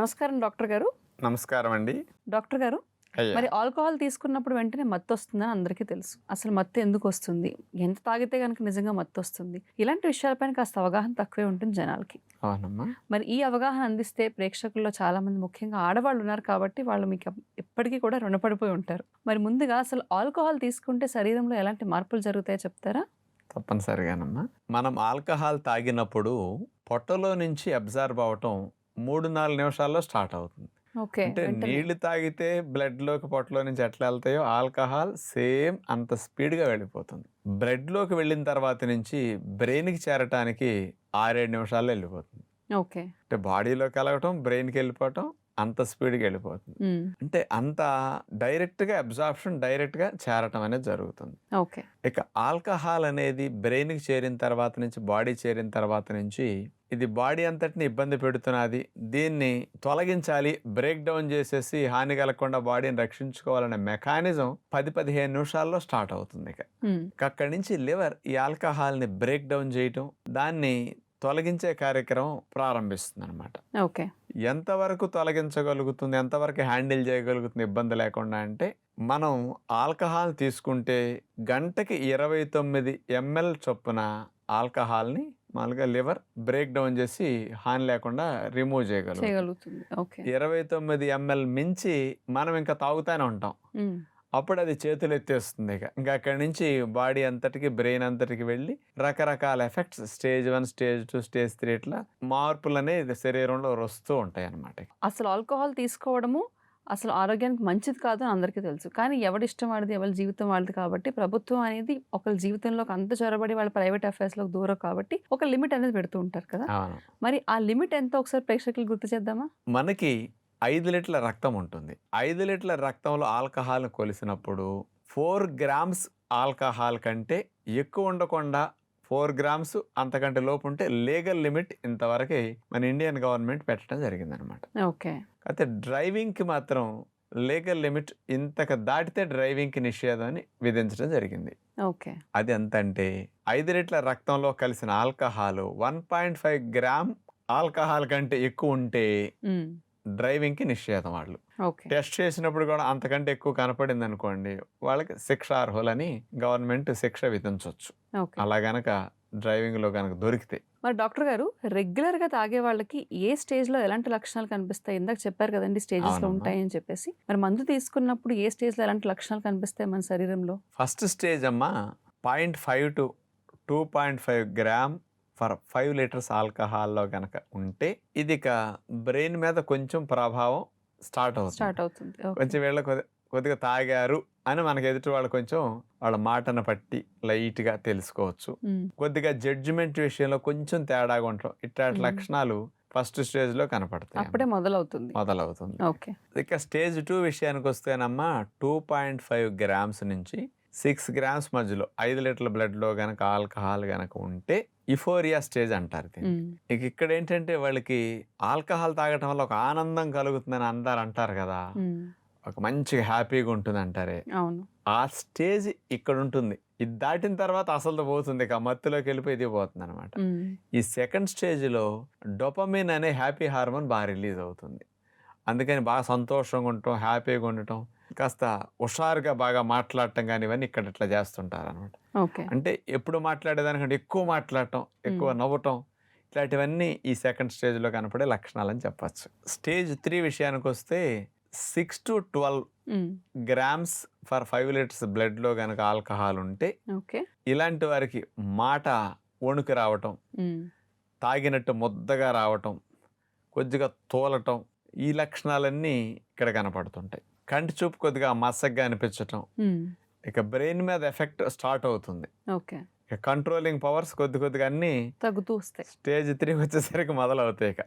నమస్కారం డాక్టర్ గారు. నమస్కారం అండి. డాక్టర్ గారు మరి ఆల్కహాల్ తీసుకున్నప్పుడు వెంటనే మత్తు వస్తుందని అందరికీ తెలుసు. అసలు మత్తు ఎందుకు వస్తుంది? ఎంత తాగితే కనుక నిజంగా మత్తు వస్తుంది? ఇలాంటి విషయాలపైన కాస్త అవగాహన తక్కువే ఉంటుంది జనాలకి. మరి ఈ అవగాహన అందిస్తే ప్రేక్షకుల్లో చాలా మంది ముఖ్యంగా ఆడవాళ్ళు ఉన్నారు కాబట్టి వాళ్ళు మీకు ఎప్పటికీ కూడా రుణపడిపోయి ఉంటారు. మరి ముందుగా అసలు ఆల్కహాల్ తీసుకుంటే శరీరంలో ఎలాంటి మార్పులు జరుగుతాయో చెప్తారా? తప్పనిసరిగానమ్మా. మనం ఆల్కహాల్ తాగినప్పుడు పొట్టలో నుంచి అబ్జర్వ్ అవటం మూడు నాలుగు నిమిషాల్లో స్టార్ట్ అవుతుంది. అంటే నీళ్ళు తాగితే బ్లడ్లోకి పొట్టలో నుంచి ఎట్లా వెళ్తాయో ఆల్కహాల్ సేమ్ అంత స్పీడ్గా వెళ్ళిపోతుంది. బ్లడ్లోకి వెళ్ళిన తర్వాత నుంచి బ్రెయిన్కి చేరటానికి ఆరేడు నిమిషాల్లో వెళ్ళిపోతుంది. ఓకే. అంటే బాడీలోకి వెళ్ళగటం బ్రెయిన్కి వెళ్ళిపోవటం అంత స్పీడ్గా వెళ్ళిపోతుంది. అంటే అంత డైరెక్ట్గా అబ్జార్ప్షన్ డైరెక్ట్గా చేరటం అనేది జరుగుతుంది. ఓకే. ఇక ఆల్కహాల్ అనేది బ్రెయిన్కి చేరిన తర్వాత నుంచి బాడీ చేరిన తర్వాత నుంచి ఇది బాడీ అంతటిని ఇబ్బంది పెడుతున్నది. దీన్ని తొలగించాలి బ్రేక్ డౌన్ చేసేసి హాని కలగకుండా బాడీని రక్షించుకోవాలనే మెకానిజం పది పదిహేను నిమిషాల్లో స్టార్ట్ అవుతుంది ఇక. అక్కడి నుంచి లివర్ ఈ ఆల్కహాల్ని బ్రేక్ డౌన్ చేయటం దాన్ని తొలగించే కార్యక్రమం ప్రారంభిస్తుంది అనమాట ఓకే. ఎంతవరకు తొలగించగలుగుతుంది ఎంతవరకు హ్యాండిల్ చేయగలుగుతుంది ఇబ్బంది లేకుండా అంటే మనం ఆల్కహాల్ తీసుకుంటే గంటకి ఇరవై తొమ్మిది ఎంఎల్ చొప్పున ఆల్కహాల్ని మామూలుగా లివర్ బ్రేక్ డౌన్ చేసి హాని లేకుండా రిమూవ్ చేయగలుగుతుంది. ఇరవై తొమ్మిది ఎంఎల్ మించి మనం ఇంకా తాగుతానే ఉంటాం. అప్పుడు అది చేతులు ఎత్తేస్తుంది ఇక. ఇంకా అక్కడి నుంచి బాడీ అంతటికి బ్రెయిన్ అంతటికి వెళ్ళి రకరకాల effects stage one stage two stage three ఇట్లా మార్పులు అనేది శరీరంలో వస్తూ ఉంటాయి అన్నమాట అసలు ఆల్కహాల్ తీసుకోవడము అసలు ఆరోగ్యానికి మంచిది కాదు అని అందరికీ తెలుసు. కానీ ఎవడి ఇష్టం వాడిది ఎవరి జీవితం వాళ్ళది కాబట్టి ప్రభుత్వం అనేది ఒకరి జీవితంలోకి అంత చొరబడి వాళ్ళ ప్రైవేట్ అఫైర్స్లోకి దూరం కాబట్టి ఒక లిమిట్ అనేది పెడుతూ ఉంటారు కదా. మరి ఆ లిమిట్ ఎంతో ఒకసారి ప్రేక్షకులు గుర్తు చేద్దామా? మనకి ఐదు లీటర్ల రక్తం ఉంటుంది. ఐదు లీటర్ల రక్తంలో ఆల్కహాల్ కొలిసినప్పుడు ఫోర్ గ్రామ్స్ ఆల్కహాల్ కంటే ఎక్కువ ఉండకుండా ఫోర్ గ్రామ్స్ అంతకంటే లోపు ఉంటే లీగల్ లిమిట్ ఇంతవరకే మన ఇండియన్ గవర్నమెంట్ పెట్టడం జరిగిందనమాట. ఓకే. అయితే డ్రైవింగ్కి మాత్రం లీగల్ లిమిట్ ఇంతకు దాటితే డ్రైవింగ్కి నిషేధం అని విధించడం జరిగింది. ఓకే. అది ఎంత అంటే ఐదు లీటర్ల రక్తంలో కలిసిన alcohol one point five gram alcohol కంటే ఎక్కువ ఉంటే డ్రైవింగ్కి నిషేధం వాళ్ళు. ఓకే. టెస్ట్ చేసినప్పుడు కూడా అంతకంటే ఎక్కువ కనపడింది అనుకోండి వాళ్ళకి శిక్ష అర్హులని గవర్నమెంట్ శిక్ష విధించవచ్చు అలా గనక డ్రైవింగ్లో కనుక దొరికితే. మరి డాక్టర్ గారు రెగ్యులర్గా తాగే వాళ్ళకి ఏ స్టేజ్లో ఎలాంటి లక్షణాలు కనిపిస్తాయి? ఇందాక చెప్పారు కదండి స్టేజెస్లో అవునమ్మా. ఉంటాయని చెప్పేసి. మరి మందు తీసుకున్నప్పుడు ఏ స్టేజ్లో ఎలాంటి లక్షణాలు కనిపిస్తాయి మన శరీరంలో? ఫస్ట్ స్టేజ్ అమ్మా point five to two point five gram for five litres ఆల్కహాల్లో గనక ఉంటే ఇది ఇక బ్రెయిన్ మీద కొంచెం ప్రభావం స్టార్ట్ అవుతుంది. స్టార్ట్ అవుతుంది. కొంచెం వీళ్ళ కొద్ది కొద్దిగా తాగారు అని మనకి ఎదుటి వాళ్ళు కొంచెం వాళ్ళ మాటను పట్టి లైట్గా తెలుసుకోవచ్చు. కొద్దిగా జడ్జిమెంట్ విషయంలో కొంచెం తేడాగా ఉంటాం ఇట్లాంటి. లక్షణాలు ఫస్ట్ స్టేజ్లో కనపడతాయి అప్పుడే మొదలవుతుంది. మొదలవుతుంది. ఓకే. ఇక స్టేజ్ టూ విషయానికి వస్తేనమ్మా టూ పాయింట్ ఫైవ్ గ్రామ్స్ నుంచి సిక్స్ గ్రామ్స్ మధ్యలో ఐదు లీటర్ల బ్లడ్లో గనక ఆల్కహాల్ గనక ఉంటే ఇఫోరియా స్టేజ్ అంటారు ఇక ఇక్కడ ఏంటంటే వాళ్ళకి ఆల్కహాల్ తాగటం వల్ల ఒక ఆనందం కలుగుతుందని అందరు అంటారు కదా. ఒక మంచిగా హ్యాపీగా ఉంటుంది అంటారే ఆ స్టేజ్ ఇక్కడ ఉంటుంది. ఇది దాటిన తర్వాత అసలు పోతుంది. ఇక మత్తులోకి వెళ్ళిపోయి ఇది పోతుంది అనమాట ఈ సెకండ్ స్టేజ్లో డొపమిన్ అనే హ్యాపీ హార్మోన్ బాగా రిలీజ్ అవుతుంది. అందుకని బాగా సంతోషంగా ఉండటం హ్యాపీగా ఉండటం కాస్త హుషారుగా బాగా మాట్లాడటం కానీ ఇవన్నీ ఇక్కడ ఇట్లా చేస్తుంటారు అనమాట అంటే ఎప్పుడు మాట్లాడేదానికంటే ఎక్కువ మాట్లాడటం ఎక్కువ నవ్వటం ఇట్లాంటివన్నీ ఈ సెకండ్ స్టేజ్లో కనపడే లక్షణాలు అని చెప్పచ్చు. స్టేజ్ త్రీ విషయానికి వస్తే six to twelve grams for five litres బ్లడ్లో కనుక ఆల్కహాల్ ఉంటే ఓకే. ఇలాంటి వారికి మాట వణుకు రావటం తాగినట్టు ముద్దగా రావటం కొద్దిగా తోలటం ఈ లక్షణాలన్నీ ఇక్కడ కనపడుతుంటాయి. కంటి చూపు కొద్దిగా మసగ్గా అనిపించటం. ఇక బ్రెయిన్ మీద ఎఫెక్ట్ స్టార్ట్ అవుతుంది. ఓకే. ఇక కంట్రోలింగ్ పవర్స్ కొద్ది కొద్దిగా అన్నీ తగ్గుతూ వస్తాయి. స్టేజ్ త్రీ వచ్చేసరికి మొదలవుతాయి ఇక.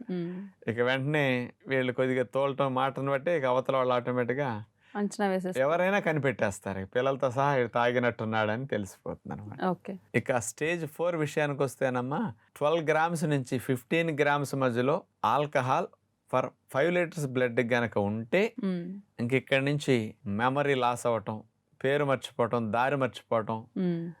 ఇక వెంటనే వీళ్ళు కొద్దిగా తోలటం మాటను బట్టి ఇక అవతల వాళ్ళు ఆటోమేటిక్గా అంచనా వేసేసి ఎవరైనా కనిపెట్టేస్తారు. పిల్లలతో సహా తాగినట్టున్నాడని తెలిసిపోతుంది అనమాట ఓకే. ఇక స్టేజ్ ఫోర్ విషయానికి వస్తేనమ్మా ట్వెల్వ్ గ్రామ్స్ నుంచి ఫిఫ్టీన్ గ్రామ్స్ మధ్యలో alcohol for five litres blood గనక ఉంటే ఉమ్, ఇంక ఇక్కడి నుంచి మెమరీ లాస్ అవ్వటం పేరు మర్చిపోవటం దారి మర్చిపోవటం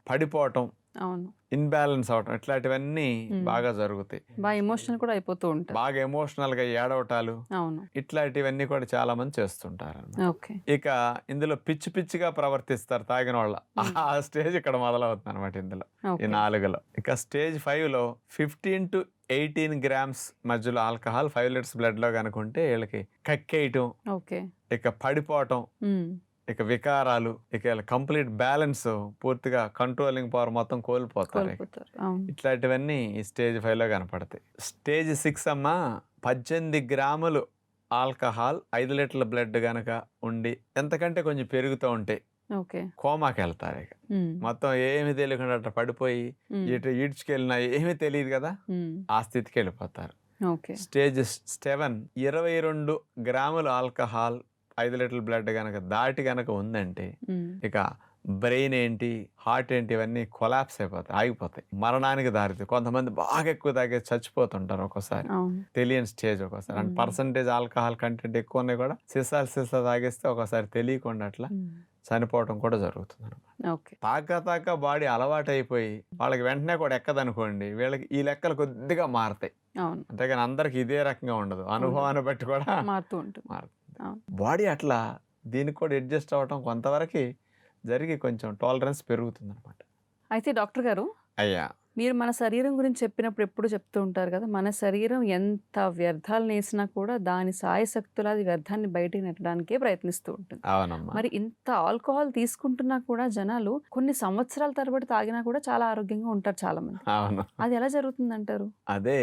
పడిపోవటం అవును. ఇన్బ్యాలెన్స్ అవటం ఇట్లాంటివన్నీ. బాగా జరుగుతాయి. బాగా ఎమోషనల్ కూడా అయిపోతూ ఉంటారు. బాగా ఎమోషనల్గా ఏడవటాలు అవును. ఇట్లాంటివన్నీ కూడా చాలా మంది చేస్తుంటారు. ఓకే. ఇక ఇందులో పిచ్చి పిచ్చిగా ప్రవర్తిస్తారు తాగిన వాళ్ళ. ఆ స్టేజ్ ఇక్కడ మొదలవుతుంది అనమాట ఇందులో. ఈ నాలుగులో. ఇక స్టేజ్ ఫైవ్లో ఫిఫ్టీన్ టు ఎయిటీన్ గ్రామ్స్ మధ్యలో ఆల్కహాల్ ఫైవ్ లీటర్స్ బ్లడ్లో కనుకుంటే వీళ్ళకి కక్కేయటం ఓకే. ఇక పడిపోవటం ఇక వికారాలు ఇక కంప్లీట్ బ్యాలెన్స్ పూర్తిగా కంట్రోలింగ్ పవర్ మొత్తం కోల్పోతారు ఇట్లాంటివన్నీ ఈ స్టేజ్ ఫైవ్లో కనపడతాయి. స్టేజ్ సిక్స్ అమ్మ పద్దెనిమిది గ్రాములు ఆల్కహాల్ ఐదు లీటర్ల బ్లడ్ గనక ఉండి ఎంతకంటే కొంచెం పెరుగుతూ ఉంటే ఓకే కోమాకి వెళ్తారు ఇక. మొత్తం ఏమి తెలియకుండా అట్లా పడిపోయి ఇటు ఈడ్చుకెళ్ళినా ఏమీ తెలియదు కదా? ఆ స్థితికి వెళ్ళిపోతారు స్టేజ్ సెవెన్ ఇరవై రెండు గ్రాముల ఆల్కహాల్ ఐదు లీటర్ల బ్లడ్ గనక దాటి గనక ఉందంటే ఇక బ్రెయిన్ ఏంటి హార్ట్ ఏంటి ఇవన్నీ కొలాప్స్ అయిపోతాయి ఆగిపోతాయి. మరణానికి దారితీ కొంతమంది బాగా ఎక్కువ తాగే చచ్చిపోతుంటారు ఒక్కోసారి తెలియని స్టేజ్ ఒక్కోసారి అంటే Mm. పర్సంటేజ్ ఆల్కహాల్ కంటెంట్ ఎక్కువ ఉన్నాయి కూడా సీసాలు సీసా తాగేస్తే ఒకసారి తెలియకుండా అట్లా చనిపోవడం కూడా జరుగుతుంది అనమాట తాక తాక బాడీ అలవాటు అయిపోయి వాళ్ళకి వెంటనే కూడా ఎక్కదనుకోండి వీళ్ళకి ఈ లెక్కలు కొద్దిగా మారుతాయి. అంతేగాని అందరికి ఇదే రకంగా ఉండదు. అనుభవాన్ని బట్టి కూడా మారుతూ ఉంటుంది. మారుతుంది. బాడీ అట్లా దీనికి కూడా అడ్జస్ట్ అవ్వటం కొంతవరకు జరిగి కొంచెం టాలరెన్స్ పెరుగుతుంది అనమాట అయితే డాక్టర్ గారు అయ్యా. మీరు మన శరీరం గురించి చెప్పినప్పుడు ఎప్పుడు చెప్తూ ఉంటారు కదా మన శరీరం ఎంత వ్యర్థాలు నేసినా కూడా దాని సాయశక్తులు అది వ్యర్థాన్ని బయటికి నెట్టడానికే ప్రయత్నిస్తూ ఉంటుంది. మరి ఇంత ఆల్కహాల్ తీసుకుంటున్నా కూడా జనాలు కొన్ని సంవత్సరాల తరబడి తాగినా కూడా చాలా ఆరోగ్యంగా ఉంటారు చాలా మంది అది ఎలా జరుగుతుంది అంటారు అదే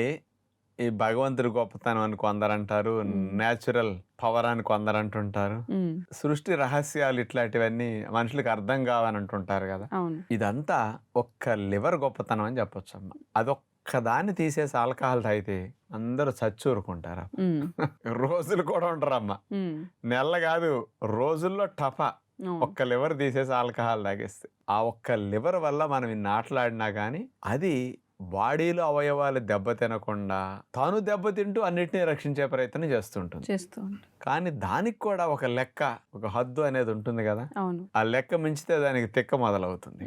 ఈ భగవంతుడి గొప్పతనం అని కొందరు అంటారు Mm. న్యాచురల్ పవర్ అని కొందరు అంటుంటారు సృష్టి రహస్యాలు ఇట్లాంటివన్నీ మనుషులకు అర్థం కావని అంటుంటారు కదా ఇదంతా ఒక్క లివర్ గొప్పతనం అని చెప్పొచ్చు అమ్మ. అదొక్క దాన్ని తీసేసి ఆల్కహాల్ తాగితే అందరూ చచ్చూరుకుంటారు రోజులు కూడా ఉంటారమ్మ నెల కాదు రోజుల్లో టపా అవును. ఒక్క లివర్ తీసేసి ఆల్కహాల్ తాగేస్తే. ఆ ఒక్క లివర్ వల్ల మనం ఇన్ని ఆటలాడినా కానీ అది బాడీలో అవయవాలు దెబ్బతినకుండా తాను దెబ్బతింటూ అన్నిటినీ రక్షించే ప్రయత్నం చేస్తుంటుంది. చేస్తూ ఉంటారు కానీ దానికి కూడా ఒక లెక్క ఒక హద్దు అనేది ఉంటుంది కదా? అవును. ఆ లెక్క మించితే దానికి తిక్క మొదలవుతుంది.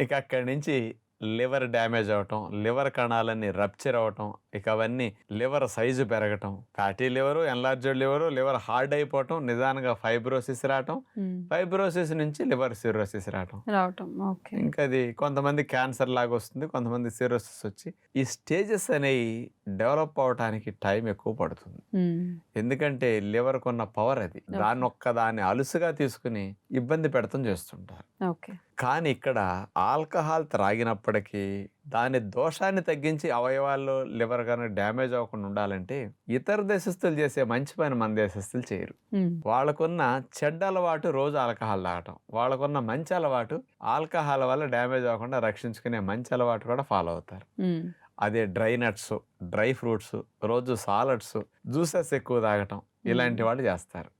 ఇక అక్కడి నుంచి లివర్ డ్యామేజ్ అవటం లివర్ కణాలన్నీ రప్చర్ అవటం ఇక అవన్నీ లివర్ సైజు పెరగటం. Fatty liver enlarged liver liver hard అయిపోవటం నిదానంగా ఫైబ్రోసిస్ రావటం. ఫైబ్రోసిస్ నుంచి లివర్ సిరోసిస్ రావటం. రావటం. ఓకే. ఇంకా అది కొంతమంది క్యాన్సర్ లాగా వస్తుంది కొంతమంది సిరోసిస్ వచ్చి ఈ స్టేజెస్ అనేవి డెవలప్ అవడానికి టైం ఎక్కువ పడుతుంది. ఎందుకంటే లివర్ కొన్న పవర్ అది. దాన్ని ఒక్క దాన్ని అలుసుగా తీసుకుని ఇబ్బంది పెడతాం చేస్తుంటారు. ఓకే. కానీ ఇక్కడ ఆల్కహాల్ త్రాగినప్పటికీ దాని దోషాన్ని తగ్గించి అవయవాల్లో లివర్ కానీ డ్యామేజ్ అవ్వకుండా ఉండాలంటే ఇతర దేశస్తులు చేసే మంచి పని మన దేశస్తులు చేయరు. వాళ్ళకున్న చెడ్డ అలవాటు రోజు ఆల్కహాల్ తాగటం. వాళ్ళకున్న మంచి అలవాటు ఆల్కహాల్ వల్ల డ్యామేజ్ అవ్వకుండా రక్షించుకునే మంచి అలవాటు కూడా ఫాలో అవుతారు. అదే డ్రై నట్స్ డ్రై ఫ్రూట్స్ రోజు సాలడ్స్ జ్యూసెస్ ఎక్కువ తాగటం ఇలాంటి వాళ్ళు చేస్తారు.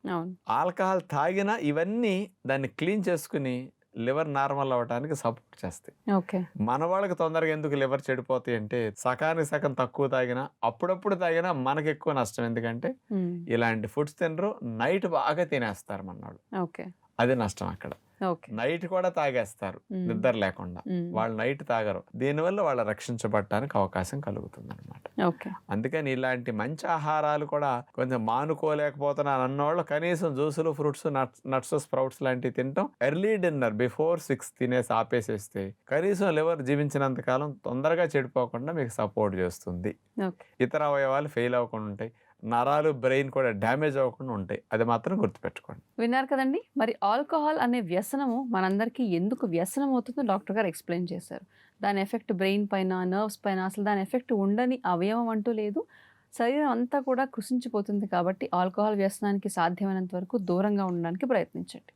ఆల్కహాల్ తాగినా ఇవన్నీ దాన్ని క్లీన్ చేసుకుని లివర్ నార్మల్ అవ్వడానికి సపోర్ట్ చేస్తాయి. ఓకే. మన వాళ్ళకి తొందరగా ఎందుకు లివర్ చెడిపోతాయి అంటే సకానికి సగం తక్కువ తాగినా అప్పుడప్పుడు తాగినా మనకి ఎక్కువ నష్టం. ఎందుకంటే ఇలాంటి ఫుడ్స్ తినరు నైట్ బాగా తినేస్తారు మన్నాడు ఓకే. అది నష్టం అక్కడ. నైట్ కూడా తాగేస్తారు నిద్ర లేకుండా. వాళ్ళు నైట్ తాగరు. దీనివల్ల వాళ్ళు రక్షించబడటానికి అవకాశం కలుగుతుంది అనమాట అందుకని ఇలాంటి మంచి ఆహారాలు కూడా కొంచెం మానుకోలేకపోతున్నాను అన్నోళ్ళు కనీసం జ్యూసులు ఫ్రూట్స్ నట్స్ స్ప్రౌట్స్ లాంటివి తింటాం. ఎర్లీ డిన్నర్ బిఫోర్ సిక్స్ తినేసి ఆపేసేస్తే కనీసం లివర్ జీవించినంత కాలం తొందరగా చెడిపోకుండా మీకు సపోర్ట్ చేస్తుంది. ఇతర అవయవాలు ఫెయిల్ అవ్వకుండా ఉంటాయి. నరాలు బ్రెయిన్ కూడా డ్యామేజ్ అవ్వకుండా ఉంటాయి. అది మాత్రం గుర్తుపెట్టుకోండి. విన్నారు కదండి? మరి ఆల్కహాల్ అనే వ్యసనము మనందరికీ ఎందుకు వ్యసనం అవుతుందో డాక్టర్ గారు ఎక్స్ప్లెయిన్ చేశారు. దాని ఎఫెక్ట్ బ్రెయిన్ పైన నర్వ్స్ పైన అసలు దాని ఎఫెక్ట్ ఉండని అవయవం అంటూ లేదు. శరీరం అంతా కూడా కృషించిపోతుంది కాబట్టి ఆల్కహాల్ వ్యసనానికి సాధ్యమైనంత వరకు దూరంగా ఉండడానికి ప్రయత్నించండి.